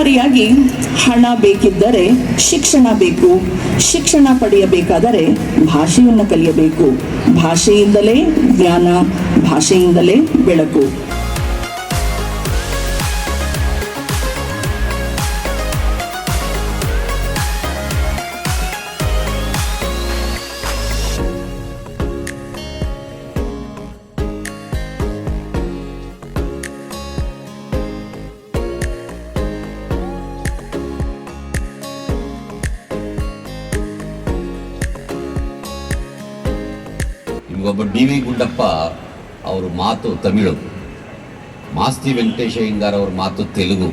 ಒಟ್ಟಾರೆಯಾಗಿ ಹಣ ಬೇಕಿದ್ದರೆ ಶಿಕ್ಷಣ ಬೇಕು. ಶಿಕ್ಷಣ ಪಡೆಯಬೇಕಾದರೆ ಭಾಷೆಯನ್ನು ಕಲಿಯಬೇಕು. ಭಾಷೆಯಿಂದಲೇ ಜ್ಞಾನ ಭಾಷೆಯಿಂದಲೇ ಬೆಳಕು. ನಿಮಗೊಬ್ಬ ಡಿ ವಿ ಗುಂಡಪ್ಪ ಅವ್ರ ಮಾತು ತಮಿಳು. ಮಾಸ್ತಿ ವೆಂಕಟೇಶ ಅಯ್ಯಂಗಾರ್ ಅವ್ರ ಮಾತು ತೆಲುಗು.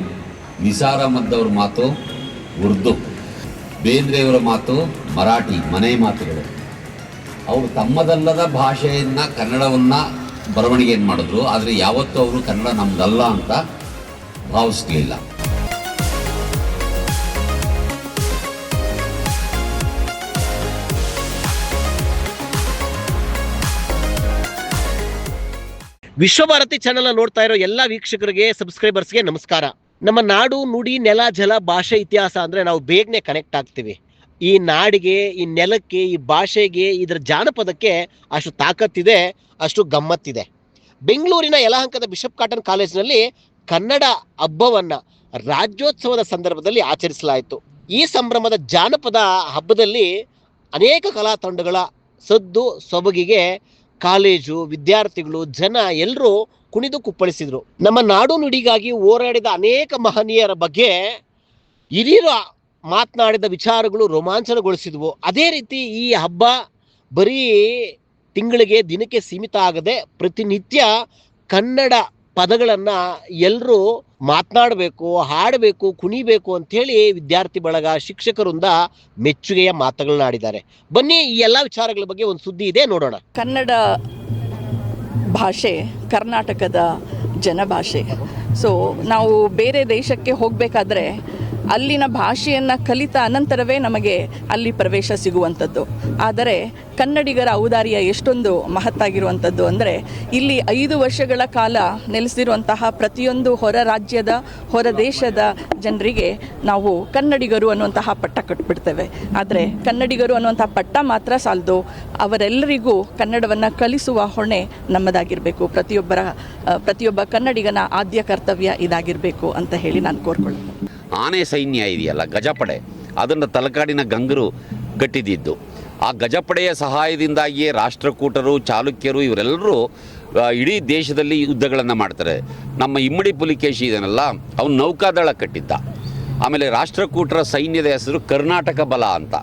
ನಿಸಾರ ಮದ್ದವ್ರ ಮಾತು ಉರ್ದು. ಬೇಂದ್ರೆಯವರ ಮಾತು ಮರಾಠಿ, ಮನೆ ಮಾತುಗಳು. ಅವರು ತಮ್ಮದಲ್ಲದ ಭಾಷೆಯನ್ನು, ಕನ್ನಡವನ್ನು ಬರವಣಿಗೆಯನ್ನು ಮಾಡಿದ್ರು, ಆದರೆ ಯಾವತ್ತೂ ಅವರು ಕನ್ನಡ ನಮ್ಮದಲ್ಲ ಅಂತ ಭಾವಿಸ್ಲಿಲ್ಲ. ವಿಶ್ವಭಾರತಿ ಚಾನೆಲ್ ನೋಡ್ತಾ ಇರೋ ಎಲ್ಲ ವೀಕ್ಷಕರಿಗೆ ಸಬ್ಸ್ಕ್ರೈಬರ್ಸ್ಗೆ ನಮಸ್ಕಾರ. ನಮ್ಮ ನಾಡು, ನುಡಿ, ನೆಲ, ಜಲ, ಭಾಷೆ, ಇತಿಹಾಸ ಅಂದ್ರೆ ನಾವು ಬೇಗನೆ ಕನೆಕ್ಟ್ ಆಗ್ತೀವಿ. ಈ ನಾಡಿಗೆ, ಈ ನೆಲಕ್ಕೆ, ಈ ಭಾಷೆಗೆ, ಇದರ ಜಾನಪದಕ್ಕೆ ಅಷ್ಟು ತಾಕತ್ತಿದೆ, ಅಷ್ಟು ಗಮ್ಮತ್ತಿದೆ. ಬೆಂಗಳೂರಿನ ಯಲಹಂಕದ ಬಿಷಪ್ ಕಾಟನ್ ಕಾಲೇಜಿನಲ್ಲಿ ಕನ್ನಡ ಹಬ್ಬವನ್ನ ರಾಜ್ಯೋತ್ಸವದ ಸಂದರ್ಭದಲ್ಲಿ ಆಚರಿಸಲಾಯಿತು. ಈ ಸಂಭ್ರಮದ ಜಾನಪದ ಹಬ್ಬದಲ್ಲಿ ಅನೇಕ ಕಲಾ ತಂಡಗಳ ಸದ್ದು, ಸೊಬಗಿಗೆ ಕಾಲೇಜು, ವಿದ್ಯಾರ್ಥಿಗಳು, ಜನ ಎಲ್ಲರೂ ಕುಣಿದು ಕುಪ್ಪಳಿಸಿದರು. ನಮ್ಮ ನಾಡು ನುಡಿಗಾಗಿ ಹೋರಾಡಿದ ಅನೇಕ ಮಹನೀಯರ ಬಗ್ಗೆ ಹಿರಿಯರು ಮಾತನಾಡಿದ ವಿಚಾರಗಳು ರೋಮಾಂಚನಗೊಳಿಸಿದವು. ಅದೇ ರೀತಿ ಈ ಹಬ್ಬ ಬರೀ ತಿಂಗಳಿಗೆ ದಿನಕ್ಕೆ ಸೀಮಿತ ಆಗದೆ ಪ್ರತಿನಿತ್ಯ ಕನ್ನಡ ಪದಗಳನ್ನ ಎಲ್ಲರೂ ಮಾತನಾಡಬೇಕು, ಹಾಡಬೇಕು, ಕುಣಿಬೇಕು ಅಂಥೇಳಿ ವಿದ್ಯಾರ್ಥಿ ಬಳಗ ಶಿಕ್ಷಕರಿಂದ ಮೆಚ್ಚುಗೆಯ ಮಾತುಗಳನ್ನಾಡಿದ್ದಾರೆ ಬನ್ನಿ ಈ ಎಲ್ಲ ವಿಚಾರಗಳ ಬಗ್ಗೆ ಒಂದು ಸುದ್ದಿ ಇದೆ, ನೋಡೋಣ. ಕನ್ನಡ ಭಾಷೆ ಕರ್ನಾಟಕದ ಜನಭಾಷೆ. ಸೊ ನಾವು ಬೇರೆ ದೇಶಕ್ಕೆ ಹೋಗಬೇಕಾದ್ರೆ ಅಲ್ಲಿನ ಭಾಷೆಯನ್ನು ಕಲಿತ ಅನಂತರವೇ ನಮಗೆ ಅಲ್ಲಿ ಪ್ರವೇಶ ಸಿಗುವಂಥದ್ದು. ಆದರೆ ಕನ್ನಡಿಗರ ಔದಾರ್ಯ ಎಷ್ಟೊಂದು ಮಹತ್ತಾಗಿರುವಂಥದ್ದು ಅಂದರೆ ಇಲ್ಲಿ ಐದು ವರ್ಷಗಳ ಕಾಲ ನೆಲೆಸಿರುವಂತಹ ಪ್ರತಿಯೊಂದು ಹೊರ ರಾಜ್ಯದ, ಹೊರ ದೇಶದ ಜನರಿಗೆ ನಾವು ಕನ್ನಡಿಗರು ಅನ್ನುವಂತಹ ಪಟ್ಟ ಕಟ್ಬಿಡ್ತೇವೆ. ಆದರೆ ಕನ್ನಡಿಗರು ಅನ್ನುವಂಥ ಪಟ್ಟ ಮಾತ್ರ ಸಾಲದು. ಅವರೆಲ್ಲರಿಗೂ ಕನ್ನಡವನ್ನು ಕಲಿಸುವ ಹೊಣೆ ನಮ್ಮದಾಗಿರಬೇಕು. ಪ್ರತಿಯೊಬ್ಬರ, ಪ್ರತಿಯೊಬ್ಬ ಕನ್ನಡಿಗನ ಆದ್ಯ ಕರ್ತವ್ಯ ಇದಾಗಿರಬೇಕು ಅಂತ ಹೇಳಿ ನಾನು ಕೋರ್ಕೊಳ್ತೇನೆ ಆನೆ ಸೈನ್ಯ ಇದೆಯಲ್ಲ, ಗಜಪಡೆ. ಅದನ್ನು ತಲಕಾಡಿನ ಗಂಗರು ಕಟ್ಟಿದಿದ್ದು ಆ ಗಜಪಡೆಯ ಸಹಾಯದಿಂದಾಗಿಯೇ ರಾಷ್ಟ್ರಕೂಟರು, ಚಾಲುಕ್ಯರು ಇವರೆಲ್ಲರೂ ಇಡೀ ದೇಶದಲ್ಲಿ ಯುದ್ಧಗಳನ್ನು ಮಾಡ್ತಾರೆ. ನಮ್ಮ ಇಮ್ಮಡಿ ಪುಲಿಕೇಶಿ ಇದನ್ನೆಲ್ಲ ಅವನು ನೌಕಾದಳ ಕಟ್ಟಿದ್ದ. ಆಮೇಲೆ ರಾಷ್ಟ್ರಕೂಟರ ಸೈನ್ಯದ ಹೆಸರು ಕರ್ನಾಟಕ ಬಲ ಅಂತ.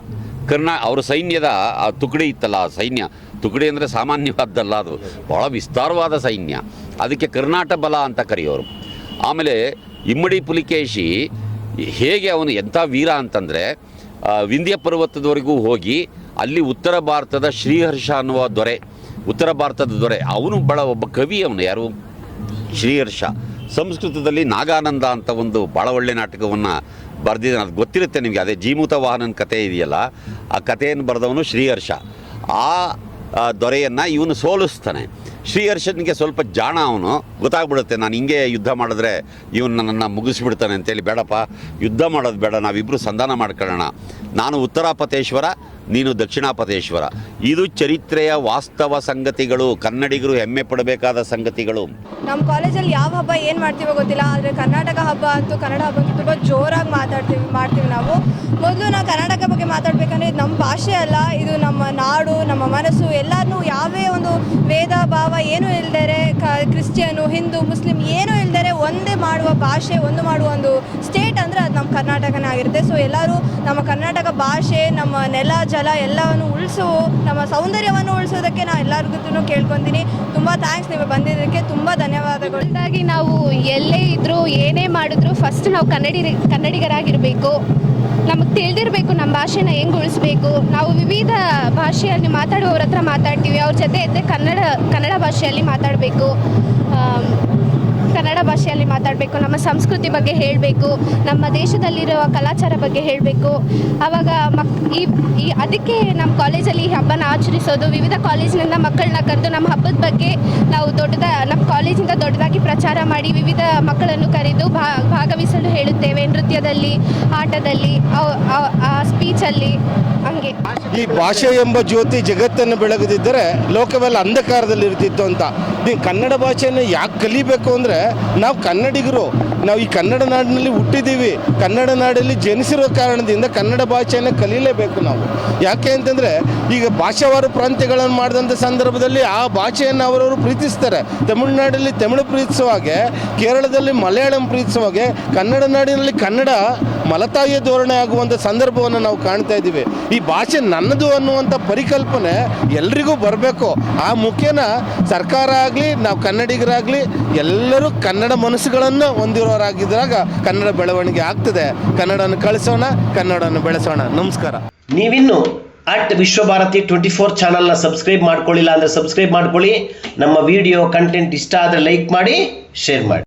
ಕರ್ನಾ, ಅವ್ರ ಸೈನ್ಯದ, ಆ, ತುಕಡಿ ಇತ್ತಲ್ಲ, ಆ ಸೈನ್ಯ. ತುಕಡಿ ಅಂದರೆ ಸಾಮಾನ್ಯವಾದ್ದಲ್ಲ ಅದು. ಭಾಳ ವಿಸ್ತಾರವಾದ ಸೈನ್ಯ. ಅದಕ್ಕೆ ಕರ್ನಾಟಕ ಬಲ ಅಂತ ಕರೆಯೋರು. ಆಮೇಲೆ ಇಮ್ಮಡಿ ಪುಲಿಕೇಶಿ ಹೇಗೆ ಅವನು ಎಂಥ ವೀರ ಅಂತಂದರೆ ವಿಂಧ್ಯ ಪರ್ವತದವರೆಗೂ ಹೋಗಿ ಅಲ್ಲಿ ಉತ್ತರ ಭಾರತದ ಶ್ರೀಹರ್ಷ ಅನ್ನುವ ದೊರೆ ಉತ್ತರ ಭಾರತದ ದೊರೆ ಅವನು ಬಹಳ ಒಬ್ಬ ಕವಿ ಅವನು ಯಾರು? ಶ್ರೀಹರ್ಷ. ಸಂಸ್ಕೃತದಲ್ಲಿ ನಾಗಾನಂದ ಅಂತ ಒಂದು ಭಾಳ ಒಳ್ಳೆ ನಾಟಕವನ್ನು ಬರೆದಿದ್ದಾನೆ. ಅದು ಗೊತ್ತಿರುತ್ತೆ ನಿಮಗೆ ಅದೇ ಜೀಮೂತ ವಾಹನನ ಕತೆ ಇದೆಯಲ್ಲ ಆ ಕಥೆಯನ್ನು ಬರೆದವನು ಶ್ರೀಹರ್ಷ. ಆ, ದೊರೆಯನ್ನು ಇವನು ಸೋಲಿಸ್ತಾನೆ. ಶ್ರೀಹರ್ಷನಿಗೆ ಸ್ವಲ್ಪ ಜಾಣ ಅವನು. ಗೊತ್ತಾಗ್ಬಿಡುತ್ತೆ, ನಾನು ಹಿಂಗೆ ಯುದ್ಧ ಮಾಡಿದ್ರೆ ಇವನು ನನ್ನನ್ನು ಮುಗಿಸ್ಬಿಡ್ತಾನೆ ಅಂತೇಳಿ. ಬೇಡಪ್ಪ, ಯುದ್ಧ ಮಾಡೋದು ಬೇಡ ನಾವಿಬ್ಬರು ಸಂಧಾನ ಮಾಡ್ಕೊಳ್ಳೋಣ. ನಾನು ಉತ್ತರಾಪತೇಶ್ವರ ನೀನು ದಕ್ಷಿಣಾಪತೇಶ್ವರ ಇದು ಚರಿತ್ರೆಯ ವಾಸ್ತವ ಸಂಗತಿಗಳು, ಕನ್ನಡಿಗರು ಹೆಮ್ಮೆ ಪಡಬೇಕಾದ ಸಂಗತಿಗಳು. ನಮ್ಮ ಕಾಲೇಜಲ್ಲಿ ಯಾವ ಹಬ್ಬ ಏನು ಮಾಡ್ತೀವೋ ಗೊತ್ತಿಲ್ಲ, ಆದರೆ ಕರ್ನಾಟಕ ಹಬ್ಬ ಅಂತೂ ಕನ್ನಡ ಹಬ್ಬ ಅಂತೂ ತುಂಬ ಜೋರಾಗಿ ಮಾತಾಡ್ತೀವಿ, ಮಾಡ್ತೀವಿ ನಾವು. ಮೊದಲು ನಾವು ಕರ್ನಾಟಕ ಬಗ್ಗೆ ಮಾತಾಡ್ಬೇಕಂದ್ರೆ ಇದು ನಮ್ಮ ಭಾಷೆ ಅಲ್ಲ, ಇದು ನಮ್ಮ ನಾಡು, ನಮ್ಮ ಮನಸ್ಸು ಎಲ್ಲರೂ ಯಾವೇ ಒಂದು ವೇದ, ಭಾವ ಏನೂ ಕ, ಕ್ರಿಶ್ಚಿಯನು, ಹಿಂದೂ, ಮುಸ್ಲಿಂ ಏನೂ ಇಲ್ದರೆ ಒಂದೇ ಮಾಡುವ ಭಾಷೆ, ಒಂದು ಮಾಡುವ ಒಂದು ಸ್ಟೇಟ್ ಅಂದರೆ ಅದು ನಮ್ಮ ಕರ್ನಾಟಕನೇ ಆಗಿರುತ್ತೆ. ಸೊ ಎಲ್ಲರೂ ನಮ್ಮ ಕರ್ನಾಟಕ ಭಾಷೆ, ನಮ್ಮ ನೆಲ ಜಲ ಎಲ್ಲವನ್ನು ಉಳಿಸು, ನಮ್ಮ ಸೌಂದರ್ಯವನ್ನು ಉಳಿಸೋದಕ್ಕೆ ನಾನು ಎಲ್ಲರಿಗೂ ಕೇಳ್ಕೊತೀನಿ. ತುಂಬ ಥ್ಯಾಂಕ್ಸ್ ನೀವು ಬಂದಿದ್ದಕ್ಕೆ, ತುಂಬ ಧನ್ಯವಾದಗಳು. ಹಾಗಾಗಿ ನಾವು ಎಲ್ಲೇ ಇದ್ದರೂ ಏನೇ ಮಾಡಿದ್ರು ಫಸ್ಟ್ ನಾವು ಕನ್ನಡಿ, ಕನ್ನಡಿಗರಾಗಿರಬೇಕು. ನಮಗೆ ತಿಳಿದಿರಬೇಕು ನಮ್ಮ ಭಾಷೆನ ಹೆಂಗೆ ಉಳಿಸ್ಬೇಕು. ನಾವು ವಿವಿಧ ಭಾಷೆಯಲ್ಲಿ ಮಾತಾಡುವವ್ರ ಹತ್ರ ಮಾತಾಡ್ತೀವಿ. ಅವ್ರ ಜೊತೆ ಇದ್ದರೆ ಕನ್ನಡ ಕನ್ನಡ ಭಾಷೆಯಲ್ಲಿ ಮಾತಾಡಬೇಕು. ಕನ್ನಡ ಭಾಷೆಯಲ್ಲಿ ಮಾತಾಡಬೇಕು, ನಮ್ಮ ಸಂಸ್ಕೃತಿ ಬಗ್ಗೆ ಹೇಳಬೇಕು, ನಮ್ಮ ದೇಶದಲ್ಲಿರುವ ಕಲಾಚಾರ ಬಗ್ಗೆ ಹೇಳಬೇಕು. ಆವಾಗ ಮಕ್, ಈ ಅದಕ್ಕೆ ನಮ್ಮ ಕಾಲೇಜಲ್ಲಿ ಈ ಹಬ್ಬನ ಆಚರಿಸೋದು, ವಿವಿಧ ಕಾಲೇಜಿನಿಂದ ಮಕ್ಕಳನ್ನ ಕರೆದು ನಮ್ಮ ಹಬ್ಬದ ಬಗ್ಗೆ ನಾವು ದೊಡ್ಡದ, ನಮ್ಮ ಕಾಲೇಜಿಂದ ದೊಡ್ಡದಾಗಿ ಪ್ರಚಾರ ಮಾಡಿ ವಿವಿಧ ಮಕ್ಕಳನ್ನು ಕರೆದು ಭಾಗವಹಿಸಲು ಹೇಳುತ್ತೇವೆ. ನೃತ್ಯದಲ್ಲಿ, ಆಟದಲ್ಲಿ ಸ್ಪೀಚಲ್ಲಿ ಹಂಗೆ. ಈ ಭಾಷೆ ಎಂಬ ಜ್ಯೋತಿ ಜಗತ್ತನ್ನು ಬೆಳಗದಿದ್ದರೆ ಲೋಕವೆಲ್ಲ ಅಂಧಕಾರದಲ್ಲಿ ಇರ್ತಿತ್ತು ಅಂತ. ನೀವು ಕನ್ನಡ ಭಾಷೆಯನ್ನು ಯಾಕೆ ಕಲಿಬೇಕು ಅಂದರೆ ನಾವು ಕನ್ನಡಿಗರು ನಾವು ಈ ಕನ್ನಡ ನಾಡಿನಲ್ಲಿ ಹುಟ್ಟಿದ್ದೀವಿ. ಕನ್ನಡ ನಾಡಲ್ಲಿ ಜನಿಸಿರೋ ಕಾರಣದಿಂದ ಕನ್ನಡ ಭಾಷೆಯನ್ನು ಕಲೀಲೇಬೇಕು ನಾವು. ಯಾಕೆ ಅಂತಂದರೆ, ಈಗ ಭಾಷಾವಾರು ಪ್ರಾಂತ್ಯಗಳನ್ನು ಮಾಡಿದಂಥ ಸಂದರ್ಭದಲ್ಲಿ ಆ ಭಾಷೆಯನ್ನು ಅವರವರು ಪ್ರೀತಿಸ್ತಾರೆ. ತಮಿಳುನಾಡಲ್ಲಿ ತಮಿಳು ಪ್ರೀತಿಸುವ ಹಾಗೆ, ಕೇರಳದಲ್ಲಿ ಮಲಯಾಳಂ ಪ್ರೀತಿಸುವ ಹಾಗೆ, ಕನ್ನಡ ನಾಡಿನಲ್ಲಿ ಕನ್ನಡ ಮಲತಾಯಿಯ ಧೋರಣೆ ಆಗುವಂಥ ಸಂದರ್ಭವನ್ನು ನಾವು ಕಾಣ್ತಾ ಇದ್ದೀವಿ. ಈ ಭಾಷೆ ನನ್ನದು ಅನ್ನುವಂಥ ಪರಿಕಲ್ಪನೆ ಎಲ್ರಿಗೂ ಬರಬೇಕು. ಆ ಮುಖ್ಯನ ಸರ್ಕಾರ ಆಗಲಿ, ನಾವು ಕನ್ನಡಿಗರಾಗಲಿ, ಎಲ್ಲರೂ ಕನ್ನಡ ಮನಸ್ಸುಗಳನ್ನು ಹೊಂದಿರೋರಾಗಿದ್ದಾಗ ಕನ್ನಡ ಬೆಳವಣಿಗೆ ಆಗ್ತದೆ. ಕನ್ನಡವನ್ನು ಕಳಿಸೋಣ, ಕನ್ನಡವನ್ನು ಬೆಳೆಸೋಣ. ನಮಸ್ಕಾರ. ನೀವಿನ್ನು ಅಟ್ ವಿಶ್ವಭಾರತಿ ಟ್ವೆಂಟಿ ಫೋರ್ ಚಾನಲ್ನ ಸಬ್ಸ್ಕ್ರೈಬ್ ಮಾಡ್ಕೊಳ್ಳಿಲ್ಲ ಅಂದರೆ ಸಬ್ಸ್ಕ್ರೈಬ್ ಮಾಡ್ಕೊಳ್ಳಿ. ನಮ್ಮ ವಿಡಿಯೋ ಕಂಟೆಂಟ್ ಇಷ್ಟ ಆದರೆ ಲೈಕ್ ಮಾಡಿ, ಶೇರ್ ಮಾಡಿ.